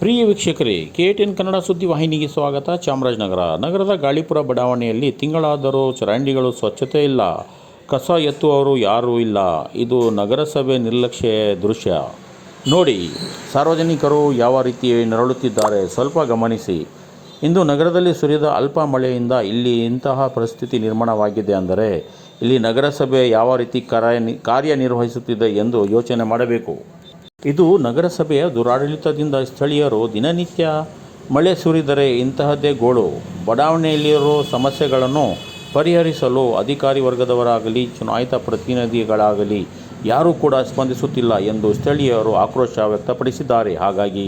ಪ್ರಿಯ ವೀಕ್ಷಕರೇ, K TN Kannada ಸುದ್ದಿ ವಾಹಿನಿಗೆ ಸ್ವಾಗತ. ಚಾಮರಾಜನಗರ ನಗರದ ಗಾಳಿಪುರ ಬಡಾವಣೆಯಲ್ಲಿ ತಿಂಗಳಾದರೂ ಚರಂಡಿಗಳು ಸ್ವಚ್ಛತೆ ಇಲ್ಲ. ಕಸ ಎತ್ತುವವರು ಯಾರೂ ಇಲ್ಲ. ಇದು ನಗರಸಭೆ ನಿರ್ಲಕ್ಷ್ಯ ದೃಶ್ಯ. ನೋಡಿ, ಸಾರ್ವಜನಿಕರು ಯಾವ ರೀತಿ ನರಳುತ್ತಿದ್ದಾರೆ ಸ್ವಲ್ಪ ಗಮನಿಸಿ. ಇಂದು ನಗರದಲ್ಲಿ ಸುರಿದ ಅಲ್ಪ ಮಳೆಯಿಂದ ಇಲ್ಲಿ ಇಂತಹ ಪರಿಸ್ಥಿತಿ ನಿರ್ಮಾಣವಾಗಿದೆ ಅಂದರೆ, ಇಲ್ಲಿ ನಗರಸಭೆ ಯಾವ ರೀತಿ ಕಾರ್ಯ ಕಾರ್ಯನಿರ್ವಹಿಸುತ್ತಿದೆ ಎಂದು ಯೋಚನೆ ಮಾಡಬೇಕು. ಇದು ನಗರಸಭೆಯ ದುರಾಡಳಿತದಿಂದ ಸ್ಥಳೀಯರು ದಿನನಿತ್ಯ ಮಳೆ ಸುರಿದರೆ ಇಂತಹದ್ದೇ ಗೋಳು. ಬಡಾವಣೆಯಲ್ಲಿರೋ ಸಮಸ್ಯೆಗಳನ್ನು ಪರಿಹರಿಸಲು ಅಧಿಕಾರಿ ವರ್ಗದವರಾಗಲಿ, ಚುನಾಯಿತ ಪ್ರತಿನಿಧಿಗಳಾಗಲಿ ಯಾರೂ ಕೂಡ ಸ್ಪಂದಿಸುತ್ತಿಲ್ಲ ಎಂದು ಸ್ಥಳೀಯರು ಆಕ್ರೋಶ ವ್ಯಕ್ತಪಡಿಸಿದ್ದಾರೆ. ಹಾಗಾಗಿ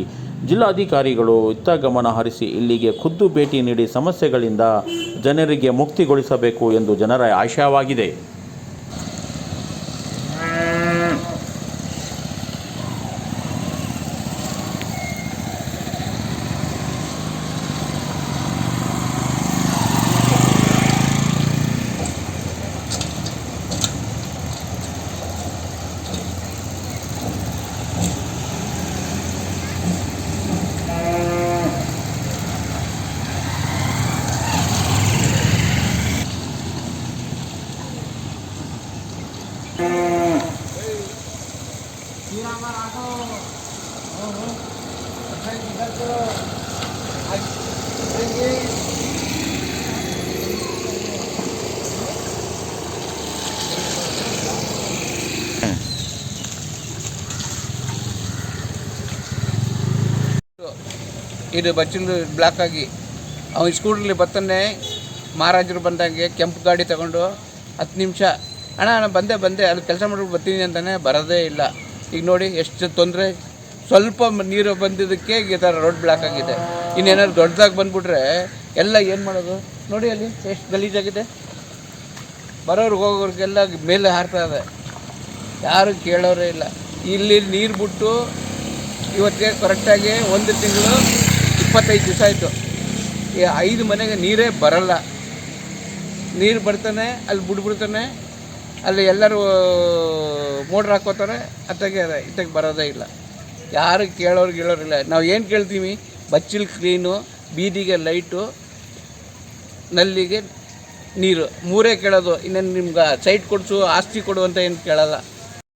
ಜಿಲ್ಲಾಧಿಕಾರಿಗಳು ಇತ್ತ ಗಮನ ಹರಿಸಿ ಇಲ್ಲಿಗೆ ಖುದ್ದು ಭೇಟಿ ನೀಡಿ ಸಮಸ್ಯೆಗಳಿಂದ ಜನರಿಗೆ ಮುಕ್ತಿಗೊಳಿಸಬೇಕು ಎಂದು ಜನರ ಆಶಯವಾಗಿದೆ. ಇದು ಬಚ್ಚಿಂದು ಬ್ಲಾಕ್ ಆಗಿ ಅವನು ಸ್ಕೂಟ್ರಲ್ಲಿ ಬರ್ತಾನೆ ಮಹಾರಾಜರು ಬಂದಂಗೆ ಕೆಂಪು ಗಾಡಿ ತಗೊಂಡು ಹತ್ತು ನಿಮಿಷ, ಅಣ್ಣ, ನಾನು ಬಂದೆ ಬಂದೆ, ಅಲ್ಲಿ ಕೆಲಸ ಮಾಡ್ಬಿಟ್ಟು ಬರ್ತೀನಿ ಅಂತಾನೆ ಬರೋದೇ ಇಲ್ಲ. ಈಗ ನೋಡಿ ಎಷ್ಟು ತೊಂದರೆ. ಸ್ವಲ್ಪ ನೀರು ಬಂದಿದ್ದಕ್ಕೆ ಈ ಥರ ರೋಡ್ ಬ್ಲಾಕ್ ಆಗಿದೆ. ಇನ್ನೇನಾದ್ರು ದೊಡ್ಡದಾಗಿ ಬಂದ್ಬಿಟ್ರೆ ಎಲ್ಲ ಏನು ಮಾಡೋದು? ನೋಡಿ ಅಲ್ಲಿ ಎಷ್ಟು ಗಲೀಜಾಗಿದೆ ಬರೋರ್ಗೆ ಹೋಗೋರಿಗೆಲ್ಲ ಮೇಲೆ ಹಾರ್ತಾ ಇದೆ. ಯಾರು ಕೇಳೋರೇ ಇಲ್ಲ. ಇಲ್ಲಿ ನೀರು ಬಿಟ್ಟು ಇವತ್ತಿಗೆ ಕರೆಕ್ಟಾಗಿ ಒಂದು ತಿಂಗಳು ಇಪ್ಪತ್ತೈದು ದಿವಸ ಆಯಿತು. ಈ ಐದು ಮನೆಗೆ ನೀರೇ ಬರಲ್ಲ. ನೀರು ಬರ್ತಾನೆ, ಅಲ್ಲಿ ಬಿಡ್ಬಿಡ್ತಾನೆ ಅಲ್ಲಿ ಎಲ್ಲರೂ ಮೋಟ್ರ್ ಹಾಕೋತಾರೆ ಅತ್ತಗೆ ಇತ್ತಗೆ ಬರೋದೇ ಇಲ್ಲ. ಯಾರು ಕೇಳೋರು ಕೇಳೋರಿಲ್ಲ ನಾವು ಏನು ಕೇಳ್ತೀವಿ? ಬಚ್ಚಿಲ್ ಕ್ಲೀನು ಬೀದಿಗೆ ಲೈಟು ನಲ್ಲಿಗೆ ನೀರು. ಮೂರೇ ಕೇಳೋದು. ಇನ್ನೇನು ನಿಮ್ಗೆ ಸೈಟ್ ಕೊಡಿಸು, ಆಸ್ತಿ ಕೊಡು ಅಂತ ಏನು ಕೇಳಲ್ಲ.